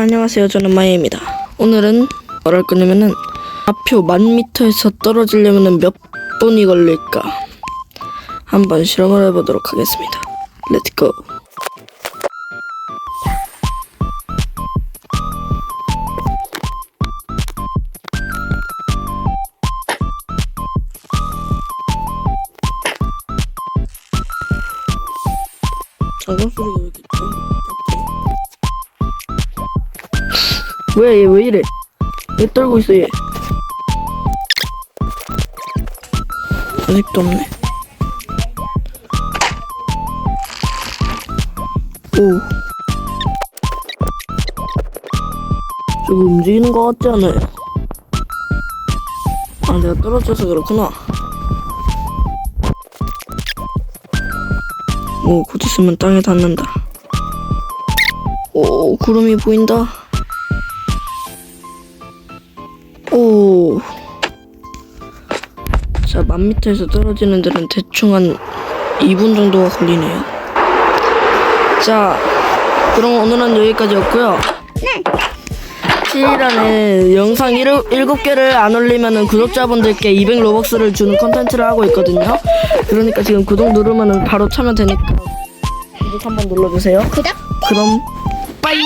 안녕하세요. 저는 마이입니다. 오늘은 뭐랄 거냐면은 좌표 만 미터에서 떨어지려면은 몇 분이 걸릴까? 한번 실험을 해보도록 하겠습니다. 렛츠고. 장관 소리가 왜 이렇게 뭐야 얘왜 이래? 왜 떨고 있어 얘? 아직도 없네. 오. 저거 움직이는 거 같지 않아요? 아 내가 떨어져서 그렇구나. 오 곧 있으면 땅에 닿는다. 오 구름이 보인다. 오. 자, 만 미터에서 떨어지는 데는 대충 한 2분 정도가 걸리네요. 자, 그럼 오늘은 여기까지였고요. 네. 7일 안에 영상 7, 7개를 안 올리면은 구독자분들께 200 로벅스를 주는 컨텐츠를 하고 있거든요. 그러니까 지금 구독 누르면은 바로 차면 되니까 구독 한번 눌러주세요. 구독 그럼 빠이!